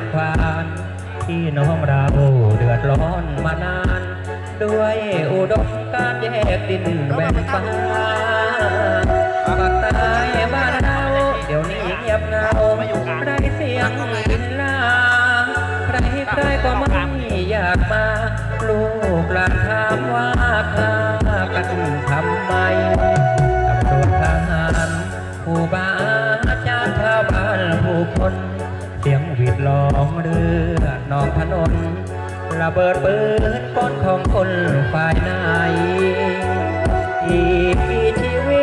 ำควานที่น้องเราเดือดร้อนมานาน ด้วยอุดมการแยกดินแบ่งฟ้าปากใต้บ้านเราเดี๋ยวนี้เงียบเหงาไรเสียงบินลาใครใครก็ไม่อยากมา ลูกหลานถามว่าฆ่ากันทำไมตำรวจทหารผู้บาอาจารย์ชาวบ้านผู้คน สียงหวีดร้องเรือนองถนน ระเบิดปืนปนของคนฝ่ายไหนอีกกี่ชีวิ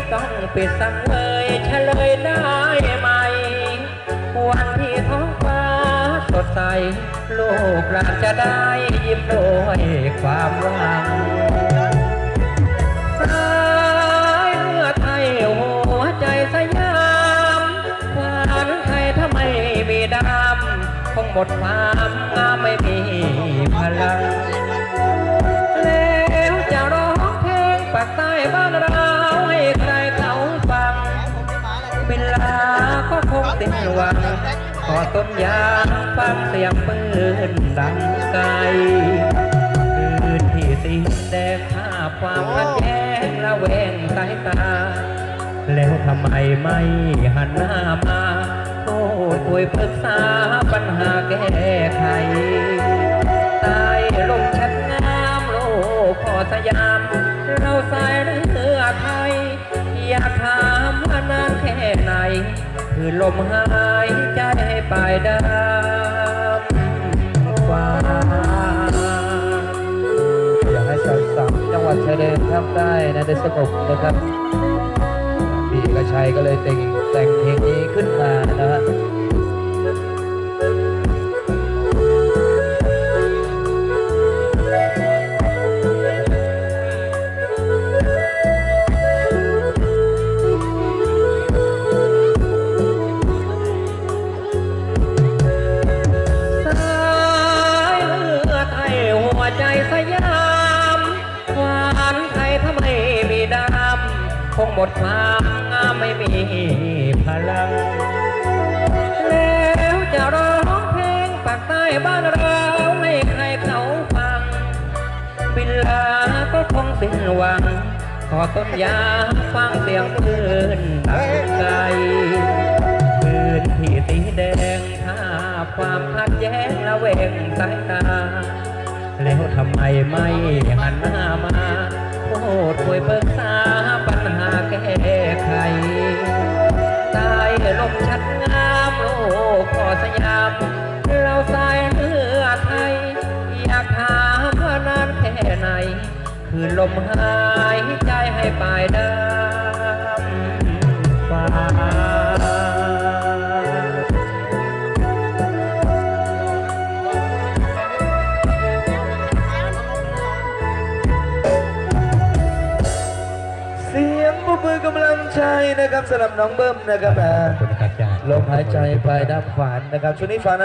ตต้องปิดสังเวยเฉลยได้ไหม วันที่ท้องฟ้าสดใสลูกหลานจะได้ยิ้มด้วยความหวังำคงหมดความงามไม่มีพลัง แล้วจะร้องเพลงปากใต้บ้านเราให้ใครเขาฟังเวลาก็คงสิ้นหวังขอต้นยางฟังเสียงปืนดังไกลคืนที่สีแดงภาความขัดแย้งละแวงสายตา แล้วทำไมไม่หันหน้ามา คุยปรึกษาปัญหาแก้ไขใต้ลมชัดงามโลกขอสยาม เราสายเรือไทย อยากถามว่านานแค่ไหน คือลมหายใจให้ไปดำฟ้าอยากให้ชาวสามจังหวัดชายแดนภาคใต้นะได้สงบนะครับพี่เอกชัยก็เลยแต่งแต่งเพลงนี้ขึ้นมานะฮะ คงหมดความงามไม่มีพลัง แล้วจะร้องเพลงปากใต้บ้านเราให้ใครเขาฟังบินลาก็คงสิ้นหวัง ขอต้นยาฟังเสียงปืนดังไกลปืนที่สีแดงภาความขัดแย้งละเวงสายตา แล้วทำไมไม่หันหน้ามาพูดคุยปรึกษาปั มชัดงามโลกขอสยาม เราสายเรือไทย อยากถามว่านานแค่ไหน คือลมหายใจให้ปลายด ปรบมือกำลังใจนะครับสำหรับน้องเบิ้มนะครับอ่าขอบคุณครับอาจารย์ลมหายใจปลายด้ามขวานนะครับช่วงนี้ฟัง